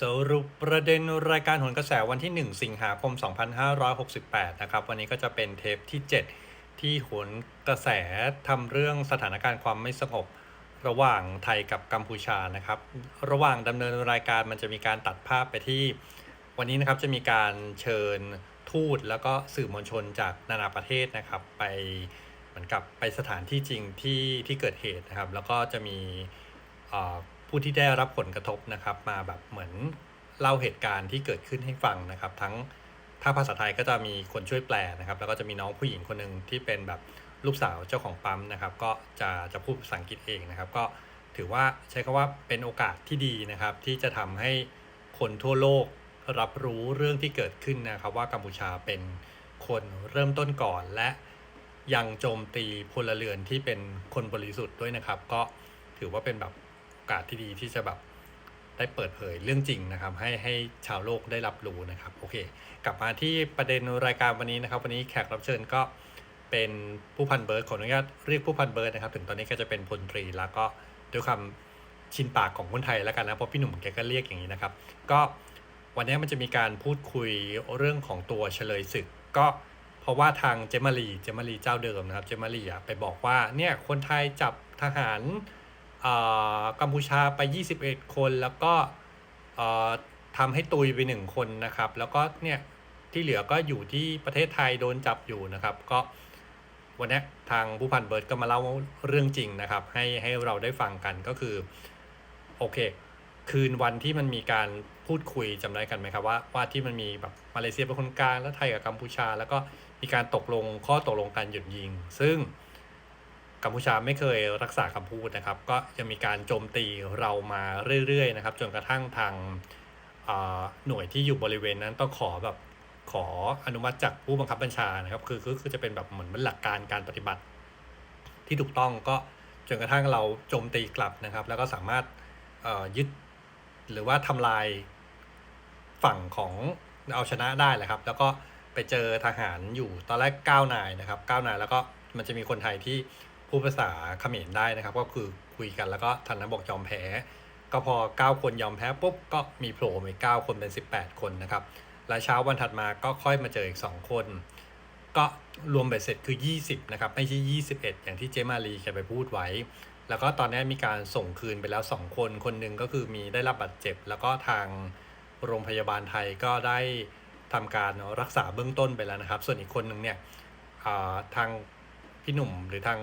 สรุปประเด็นรายการหนกระแสวันที่ 1 สิงหาคม 2568 นะครับ วันนี้ก็จะเป็นเทปที่ 7 ที่หนกระแสทำเรื่องสถานการณ์ความไม่สงบระหว่างไทยกับกัมพูชานะครับ ระหว่างดำเนินรายการมันจะมีการตัดภาพไปที่ วันนี้นะครับจะมีการเชิญทูตแล้วก็สื่อมวลชนจากนานาประเทศนะครับ ไปเหมือนกับไปสถานที่จริงที่ที่เกิดเหตุนะครับ แล้วก็จะมีเอ่อ ผู้ที่ได้รับผลกระทบนะครับมาแบบเหมือนเล่าเหตุการณ์ที่เกิดขึ้นให้ฟังนะครับ ทั้งถ้าภาษาไทยก็จะมีคนช่วยแปลนะครับ แล้วก็จะมีน้องผู้หญิงคนหนึ่งที่เป็นแบบลูกสาวเจ้าของปั๊มนะครับ ก็จะจะพูดภาษาอังกฤษเองนะครับ ก็ถือว่าใช้คำว่าเป็นโอกาสที่ดีนะครับ ที่จะทำให้คนทั่วโลกรับรู้เรื่องที่เกิดขึ้นนะครับ ว่ากัมพูชาเป็นคนเริ่มต้นก่อนและยังโจมตีพลเรือนที่เป็นคนบริสุทธิ์ด้วยนะครับ ก็ถือว่าเป็นแบบ อกาสที่ดีที่จะแบบได้เปิดเผยเรื่องจริงนะครับ ให้ให้ชาวโลกได้รับรู้นะครับโอเค กลับมาที่ประเด็นรายการวันนี้นะครับ วันนี้แขกรับเชิญก็เป็นผู้พันเบิร์ดขออนุญาตเรียกผู้พันเบิร์ดนะครับ ถึงตอนนี้ก็จะเป็นพลตรีแล้วก็ด้วยควาชินปากของคนไทยแล้วกันนะเพราะพี่หนุ่มแกก็เรียกอย่างนี้นะครับ ก็วันนี้มันจะมีการพูดคุยเรื่องของตัวเฉลยศึก ก็เพราะว่าทางเจมารีเจมารีเจ้าเดิมนะครับ เจมารีอะไปบอกว่าเนี่ยคนไทยจับทหาร กัมพูชาไป 21 คน แล้วก็อ่อทำให้ตุยไปหนึ่งคนนะครับ แล้วก็เนี่ยที่เหลือก็อยู่ที่ประเทศไทยโดนจับอยู่นะครับ ก็วันนี้ทางผู้พันเบิร์ดก็มาเล่าเรื่องจริงนะครับ ให้ให้เราได้ฟังกันก็คือโอเค คืนวันที่มันมีการพูดคุยจำได้กันไหมครับว่าว่าที่มันมีแบบมาเลเซียเป็นคนกลางแล้วไทยกับกัมพูชา แล้วก็มีการตกลงข้อตกลงการหยุดยิง ซึ่ง กัมพูชาไม่เคยรักษาคำพูดนะครับ ก็จะมีการโจมตีเรามาเรื่อยๆนะครับจนกระทั่งทางหน่วยที่อยู่บริเวณนั้นต้องขอแบบขออนุมัติจากผู้บังคับบัญชานะครับคือคือคือจะเป็นแบบเหมือนหลักการการปฏิบัติ ที่ถูกต้องก็จนกระทั่งเราโจมตีกลับนะครับ แล้วก็สามารถยึดหรือว่าทำลายฝั่งของเอาชนะได้แหละครับ แล้วก็ไปเจอทหารอยู่ตอนแรก9นายนะครับ9นายแล้วก็มันจะมีคนไทยที่ พูดภาษาเขมรได้นะครับ ก็คือคุยกันแล้วก็ทันนั้นบอกยอมแพ้ ก็พอ 9 คนยอมแพ้ปุ๊บก็มีโผล่มาอีก9คนเป็น 18 คนนะครับ และเช้าวันถัดมาก็ค่อยมาเจออีก 2 คน ก็รวมเบ็ดเสร็จคือ 20 นะครับ ไม่ใช่ 21 อย่างที่เจมารีแกไปพูดไว้ แล้วก็ตอนนี้มีการส่งคืนไปแล้ว 2 คน คนหนึ่งก็คือมีได้รับบาดเจ็บ แล้วก็ทางโรงพยาบาลไทยก็ได้ทำการรักษาเบื้องต้นไปแล้วนะครับ ส่วนอีกคนหนึ่งเนี่ยทางพี่หนุ่มหรือทาง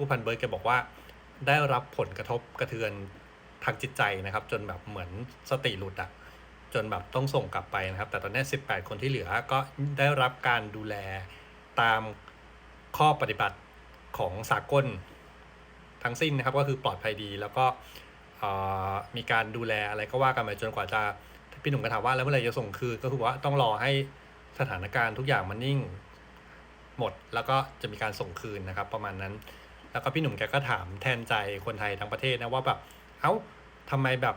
ผู้พันเบิร์ดแกบอกว่า ได้รับผลกระทบกระเทือนทางจิตใจนะครับ จนแบบเหมือนสติหลุดอะจนแบบต้องส่งกลับไปนะครับ แต่ตอนนี้ 18 คนที่เหลือก็ได้รับการดูแลตามข้อปฏิบัติของสากลทั้งสิ้นนะครับ ก็คือปลอดภัยดีแล้วก็มีการดูแลอะไรก็ว่ากันไปจนกว่าจะพี่หนุ่มก็ถามว่าแล้วเมื่อไหร่จะส่งคืนก็คือว่าต้องรอให้สถานการณ์ทุกอย่างมันนิ่ง หมดแล้วก็จะมีการส่งคืนนะครับ ประมาณนั้น แล้วก็พี่หนุ่มแกก็ถามแทนใจคนไทยทั้งประเทศนะว่าแบบเอ้าทำไมแบบ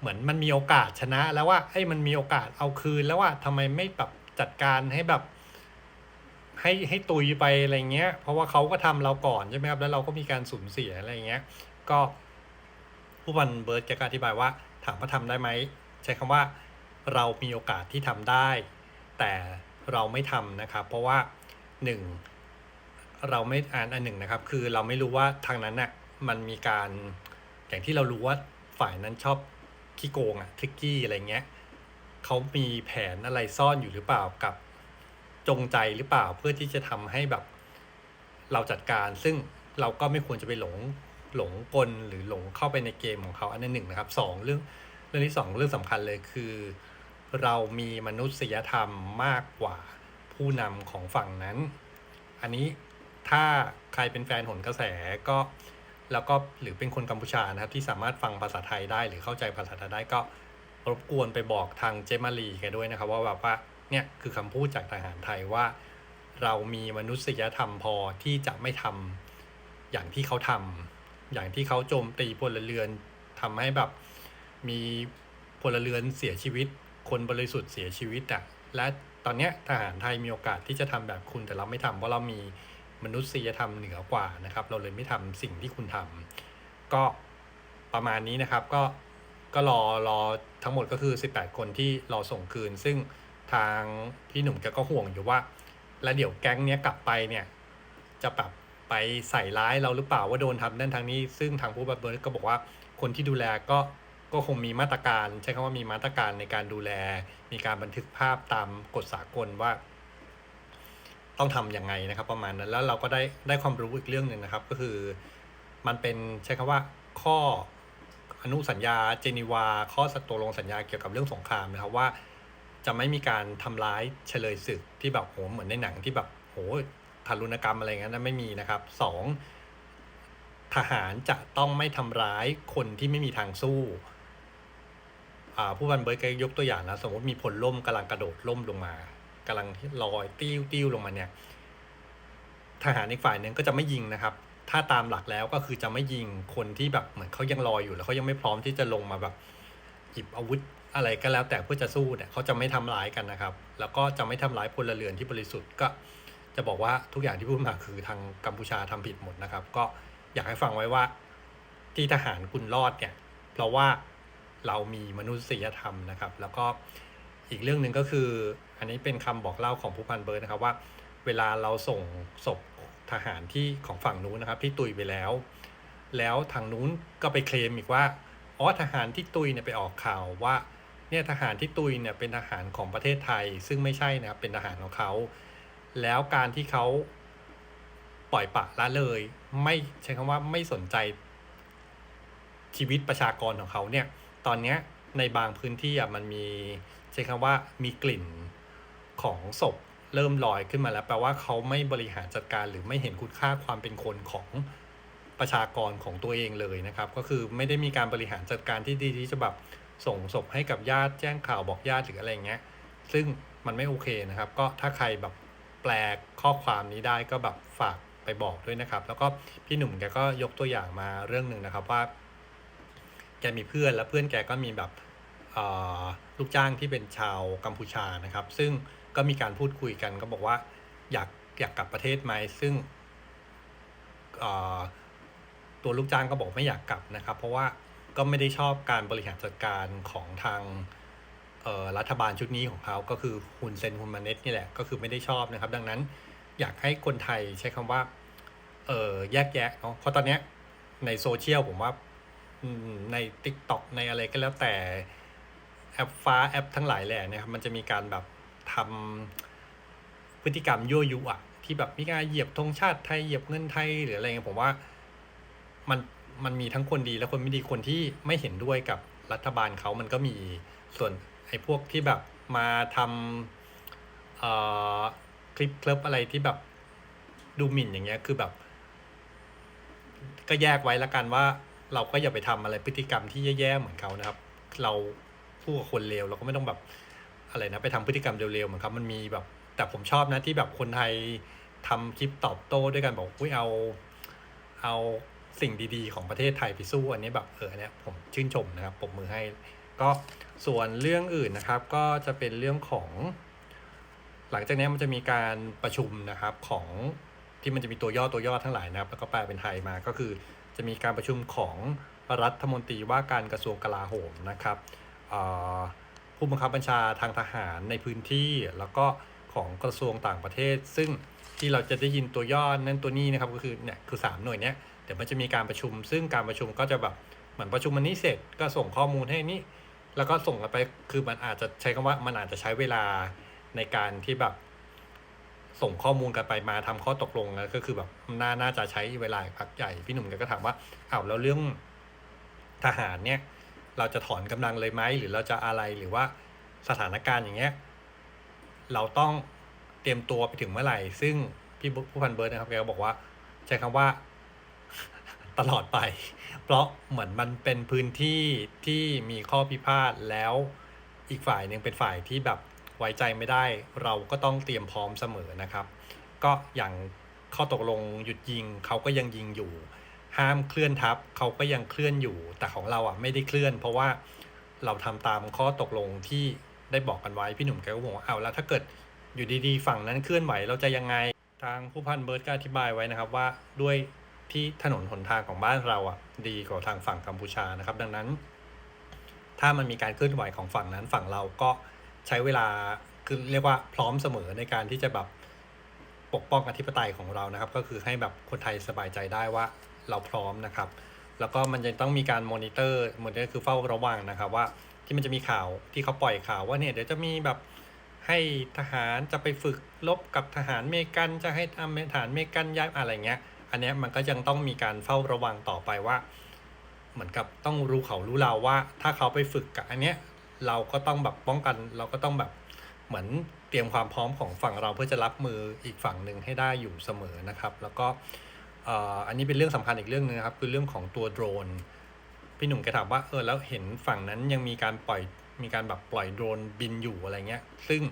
เหมือนมันมีโอกาสชนะ แล้วว่าเอ้มันมีโอกาสเอาคืน แล้วว่าทำไมไม่แบบจัดการให้แบบ ให้ให้ตุยไปอะไรเงี้ย เพราะว่าเขาก็ทำเราก่อนใช่ไหมครับแล้วเราก็มีการสูญเสียอะไรเงี้ย ก็ผู้พันเบิร์ดแกก็อธิบายว่า ถามว่าทำได้ไหมใช้คำว่าเรามีโอกาสที่ทำได้ แต่เราไม่ทำนะครับเพราะว่าหนึ่ง เราไม่อ่านอันหนึ่งนะครับ คือเราไม่รู้ว่าทางนั้นน่ะมันมีการอย่างที่เรารู้ว่าฝ่ายนั้นชอบขี้โกงอะทริกกี้อะไรเงี้ยเขามีแผนอะไรซ่อนอยู่หรือเปล่ากับจงใจหรือเปล่าเพื่อที่จะทำให้แบบเราจัดการ ซึ่งเราก็ไม่ควรจะไปหลงหลงกลหรือหลงเข้าไปในเกมของเขาอันนั้นหนึ่งนะครับสองเรื่องเรื่องที่สองเรื่องสำคัญเลยคือ เรามีมนุษยธรรมมากกว่าผู้นำของฝั่งนั้น อันนี้ ถ้าใครเป็นแฟนหนกระแสก็ แล้วก็หรือเป็นคนกัมพูชานะครับ ที่สามารถฟังภาษาไทยได้หรือเข้าใจภาษาไทยได้ก็รบกวนไปบอกทางเจมารีแกด้วยนะครับ ว่าแบบว่าเนี่ยคือคำพูดจากทหารไทยว่า เรามีมนุษยธรรมพอที่จะไม่ทำอย่างที่เขาทำอย่างที่เขาโจมตีพลเรือนทำให้แบบมีพลเรือนเสียชีวิต คนบริสุทธิ์เสียชีวิตอะและตอนเนี้ยทหารไทยมีโอกาสที่จะทำแบบคุณแต่เราไม่ทำเพราะเรามี มนุษยธรรมเหนือกว่านะครับ เราเลยไม่ทำสิ่งที่คุณทำก็ประมาณนี้นะครับก็ก็รอรอทั้งหมดก็คือ 18 คนที่รอส่งคืน ซึ่งทางพี่หนุ่มแกก็ห่วงอยู่ว่า แล้วเดี๋ยวแก๊งเนี้ยกลับไปเนี่ยจะแบบไปใส่ร้ายเราหรือเปล่าว่าโดนทำนั่นทางนี้ ซึ่งทางผู้บังคับบัญชาก็บอกว่าคนที่ดูแลก็ก็คงมีมาตรการ ใช้คำว่ามีมาตรการในการดูแล มีการบันทึกภาพตามกฎสากลว่า ต้องทำยังไงนะครับ ประมาณนั้นแล้วเราก็ได้ได้ความรู้อีกเรื่องหนึ่งนะครับ ก็คือมันเป็นใช้คำว่าข้ออนุสัญญาเจนีวา ข้อสตกลงสัญญาเกี่ยวกับเรื่องสงครามนะครับว่า จะไม่มีการทำร้ายเฉลยศึกที่แบบโหเหมือนในหนังที่แบบโหทารุณกรรมอะไรเงี้ยนะไม่มีนะครับสองทหารจะต้องไม่ทำร้ายคนที่ไม่มีทางสู้ผู้บันเบิร์กยกตัวอย่างนะ สมมติมีพลล่มกำลังกระโดดล่มลงมา กำลังลอยติ้วติ้วลงมาเนี่ย ทหารอีกฝ่ายหนึ่งก็จะไม่ยิงนะครับ ถ้าตามหลักแล้วก็คือจะไม่ยิงคนที่แบบเหมือนเขายังลอยอยู่แล้วเขายังไม่พร้อมที่จะลงมาแบบหยิบอาวุธอะไรก็แล้วแต่เพื่อจะสู้เนี่ยเขาจะไม่ทำร้ายกันนะครับ แล้วก็จะไม่ทำร้ายพลเรือนที่บริสุทธิ์ก็จะบอกว่าทุกอย่างที่พูดมาคือทางกัมพูชาทำผิดหมดนะครับ ก็อยากให้ฟังไว้ว่าที่ทหารคุณรอดเนี่ย เพราะว่าเรามีมนุษยธรรมนะครับ แล้วก็อีกเรื่องหนึ่งก็คือ อันนี้เป็นคำบอกเล่าของผู้พันเบิร์ดนะครับว่า เวลาเราส่งศพทหารที่ของฝั่งนู้นนะครับ ที่ตุยไปแล้ว แล้วทางนู้นก็ไปเคลมอีกว่าอ๋อทหารที่ตุยเนี่ยไปออกข่าวว่าเนี่ยทหารที่ตุยเนี่ยเป็นทหารของประเทศไทย ซึ่งไม่ใช่นะครับเป็นทหารของเขา แล้วการที่เขาปล่อยปะละเลย ไม่ใช้คำว่าไม่สนใจชีวิตประชากรของเขาเนี่ย ตอนเนี้ยในบางพื้นที่อะมันมีใช้คำว่ามีกลิ่น ของศพเริ่มลอยขึ้นมาแล้วแปลว่าเขาไม่บริหารจัดการหรือไม่เห็นคุณค่าความเป็นคนของประชากรของตัวเองเลยนะครับ ก็คือไม่ได้มีการบริหารจัดการที่ดีที่จะแบบส่งศพให้กับญาติแจ้งข่าวบอกญาติหรืออะไรเงี้ย ซึ่งมันไม่โอเคนะครับ ก็ถ้าใครแบบแปลข้อความนี้ได้ก็แบบฝากไปบอกด้วยนะครับ แล้วก็พี่หนุ่มแกก็ยกตัวอย่างมาเรื่องหนึ่งนะครับว่า แกมีเพื่อนแล้วเพื่อนแกก็มีแบบลูกจ้างที่เป็นชาวกัมพูชานะครับ ซึ่ง ก็มีการพูดคุยกัน ก็บอกว่าอยากอยากกลับประเทศไหมซึ่งตัวลูกจ้างก็บอกไม่อยากกลับนะครับ เพราะว่าก็ไม่ได้ชอบการบริหารจัดการของทางรัฐบาลชุดนี้ของเขาก็คือฮุนเซนฮุนมาเนตนี่แหละก็คือไม่ได้ชอบนะครับ ดังนั้นอยากให้คนไทยใช้คำว่าเออแยกแยะเนาะเพราะตอนเนี้ยในโซเชียลผมว่าใน t ิ k t o k ในอะไรก็แล้วแต่แอปฟ้าแอปทั้งหลายแหล่เนี่ยครับมันจะมีการแบบ ทำพฤติกรรมยั่วยุอะที่แบบมีการเหยียบธงชาติไทยเหยียบเงินไทยหรืออะไรเงี้ยผมว่ามันมันมีทั้งคนดีและคนไม่ดีคนที่ไม่เห็นด้วยกับรัฐบาลเขามันก็มีส่วนไอ้พวกที่แบบมาทำคลิปเคลิปอะไรที่แบบดูหมิ่นอย่างเงี้ยคือแบบ ก็แยกไว้ละกันว่า เราก็อย่าไปทำอะไรพฤติกรรมที่แย่ๆเหมือนเขานะครับ เราสู้กับคนเลวเราก็ไม่ต้องแบบ อะไรนะไปทำพฤติกรรมเร็วๆเหมือนเขามันมีแบบ แต่ผมชอบนะที่แบบคนไทยทำคลิปตอบโต้ด้วยกันบอกอุ้ยเอา เอาสิ่งดีๆ ของประเทศไทยไปสู้ อันนี้แบบเออเนี้ยผมชื่นชมนะครับปรบมือให้ ก็ส่วนเรื่องอื่นนะครับ ก็จะเป็นเรื่องของ หลังจากนี้มันจะมีการประชุมนะครับของที่มันจะมีตัวย่อตัวย่อทั้งหลายนะครับ แล้วก็แปลเป็นไทยมาก็คือจะมีการประชุมของรัฐมนตรีว่าการกระทรวงกลาโหมนะครับเอ่อ ผู้บังคับบัญชาทางทหารในพื้นที่ แล้วก็ของกระทรวงต่างประเทศ ซึ่งที่เราจะได้ยินตัวย่อนั่นตัวนี้นะครับก็คือเนี่ยคือสามหน่วยเนี้ยเดี๋ยวมันจะมีการประชุม ซึ่งการประชุมก็จะแบบเหมือนประชุมมันนี้เสร็จก็ส่งข้อมูลให้นี่แล้วก็ส่งกันไปคือมันอาจจะใช้คำว่ามันอาจจะใช้เวลาในการที่แบบส่งข้อมูลกันไปมาทำข้อตกลงนะก็คือแบบน่าน่าจะใช้เวลาพักใหญ่พี่หนุ่มกก็ถามว่าอ้าวแล้วเรื่องทหารเนี่ย เราจะถอนกำลังเลยไหมหรือเราจะอะไรหรือว่าสถานการณ์อย่างเงี้ยเราต้องเตรียมตัวไปถึงเมื่อไหร่ ซึ่งพี่ผู้พันเบิร์ดนะครับแกก็บอกว่า ใช้คำว่าตลอดไป เพราะเหมือนมันเป็นพื้นที่ที่มีข้อพิพาทแล้วอีกฝ่ายหนึ่งเป็นฝ่ายที่แบบไว้ใจไม่ได้ เราก็ต้องเตรียมพร้อมเสมอนะครับ ก็อย่างข้อตกลงหยุดยิงเขาก็ยังยิงอยู่ ห้ามเคลื่อนทัพเขาก็ยังเคลื่อนอยู่ แต่ของเราอะไม่ได้เคลื่อน เพราะว่าเราทำตามข้อตกลงที่ได้บอกกันไว้พี่หนุ่มแกก็บอกว่าเอาแล้วถ้าเกิดอยู่ดีๆ ฝั่งนั้นเคลื่อนไหวเราจะยังไงทางผู้พันเบิร์ดก็อธิบายไว้นะครับว่าด้วยที่ถนนหนทางของบ้านเราอะดีกว่าทางฝั่งกัมพูชานะครับ ดังนั้น ถ้ามันมีการเคลื่อนไหวของฝั่งนั้นฝั่งเราก็ใช้เวลาคือเรียกว่าพร้อมเสมอในการที่จะแบบปกป้องอธิปไตยของเรานะครับ ก็คือให้แบบคนไทยสบายใจได้ว่า เราพร้อมนะครับ แล้วก็มันจะต้องมีการมอนิเตอร์มอนิเตอร์คือเฝ้าระวังนะครับว่าที่มันจะมีข่าวที่เขาปล่อยข่าวว่าเนี่ยเดี๋ยวจะมีแบบให้ทหารจะไปฝึกลบกับทหารเมกันจะให้ทำทหารเมกันย้ายอะไรเงี้ย อันนี้มันก็ยังต้องมีการเฝ้าระวังต่อไปว่า เหมือนกับต้องรู้เขารู้เราว่า ถ้าเขาไปฝึกกับอันเนี้ยเราก็ต้องแบบป้องกันเราก็ต้องแบบเหมือนเตรียมความพร้อมของฝั่งเราเพื่อจะรับมืออีกฝั่งหนึ่งให้ได้อยู่เสมอนะครับ แล้วก็ อันนี้เป็นเรื่องสำคัญอีกเรื่องหนึงนะครับคือเรื่องของตัวโดรน พี่หนุ่มแกถามว่าเออแล้วเห็นฝั่งนั้นยังมีการปล่อยมีการแบบปล่อยโดรนบินอยู่อะไรเงี้ย ซึ่ง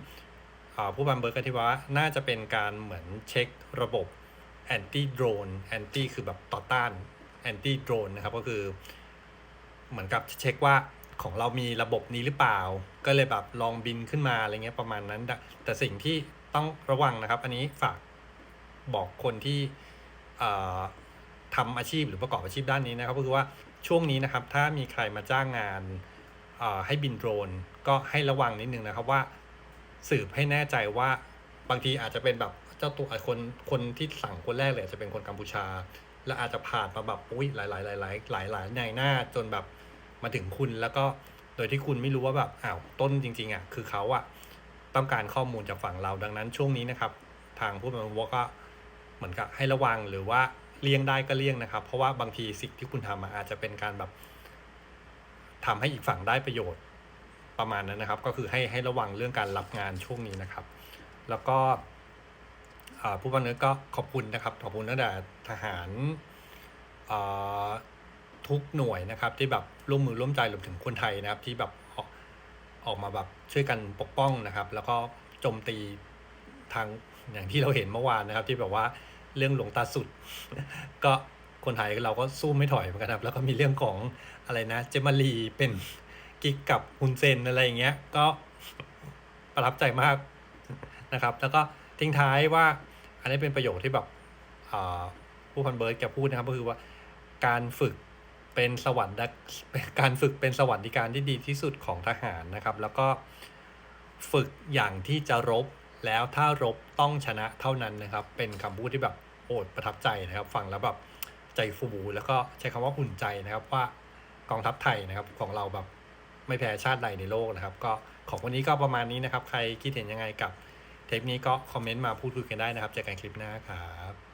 ผู้บันเบิร์กก็ที่ว่าน่าจะเป็นการเหมือนเช็คระบบแอนตี้โดรนแอนตี้คือแบบต่อต้านแอนตี้โดรนนะครับก็คือเหมือนกับเช็คว่าของเรามีระบบนี้หรือเปล่า ก็เลยแบบลองบินขึ้นมาอะไรเงี้ยประมาณนั้น แต่สิ่งที่ต้องระวังนะครับ อันนี้ฝากบอกคนที่ ทำอาชีพหรือประกอบอาชีพด้านนี้นะครับก็คือว่าช่วงนี้นะครับถ้ามีใครมาจ้างงานให้บินโดรนก็ให้ระวังนิดนึงนะครับว่าสืบให้แน่ใจว่าบางทีอาจจะเป็นแบบเจ้าตัวคนคนที่สั่งคนแรกเลยอาจจะเป็นคนกัมพูชา แล้วอาจจะผ่านมาแบบอุ้ยหลายหลายหลายหลายหลายหลายในหน้าจนแบบมาถึงคุณแล้วก็โดยที่คุณไม่รู้ว่าแบบอ้าวต้นจริงๆอะคือเขาอะต้องการข้อมูลจากฝั่งเราดังนั้นช่วงนี้นะครับ ทางผู้บริโภคก็ เหมือนกับให้ระวังหรือว่าเลี่ยงได้ก็เลี่ยงนะครับ เพราะว่าบางทีสิ่งที่คุณทำอะอาจจะเป็นการแบบทำให้อีกฝั่งได้ประโยชน์ประมาณนั้นนะครับ ก็คือให้ให้ระวังเรื่องการรับงานช่วงนี้นะครับ แล้วก็ผู้บังคับก็ขอบคุณนะครับ ขอบคุณตั้งแต่ทหารทุกหน่วยนะครับที่แบบร่วมมือร่วมใจรวมถึงคนไทยนะครับ ที่แบบออกมาแบบช่วยกันปกป้องนะครับ แล้วก็โจมตีทางอย่างที่เราเห็นเมื่อวานนะครับ ที่แบบว่า เรื่องหลวงตาสุด ก็คนไทยเราก็สู้ไม่ถอยเหมือนกันครับแล้วก็มีเรื่องของอะไรนะ เจมารีเป็นกิ๊กกับฮุนเซนอะไรอย่างเงี้ยก็ประทับใจมากนะครับ แล้วก็ทิ้งท้ายว่าอันนี้เป็นประโยคที่แบบผู้พันเบิร์ดแกพูดนะครับก็คือว่าการฝึกเป็นสวรรค์การฝึกเป็นสวรรค์ดิการที่ดีที่สุดของทหารนะครับ แล้วก็ฝึกอย่างที่จะรบ แล้วถ้ารบต้องชนะเท่านั้นนะครับ เป็นคำพูดที่แบบโอดประทับใจนะครับ ฟังแล้วแบบใจฟูแล้วก็ใช้คำว่าอุ่นใจนะครับว่ากองทัพไทยนะครับของเราแบบไม่แพ้ชาติใดในโลกนะครับ ก็ของวันนี้ก็ประมาณนี้นะครับ ใครคิดเห็นยังไงกับเทปนี้ก็คอมเมนต์มาพูดคุยกันได้นะครับเจอกันคลิปหน้าครับ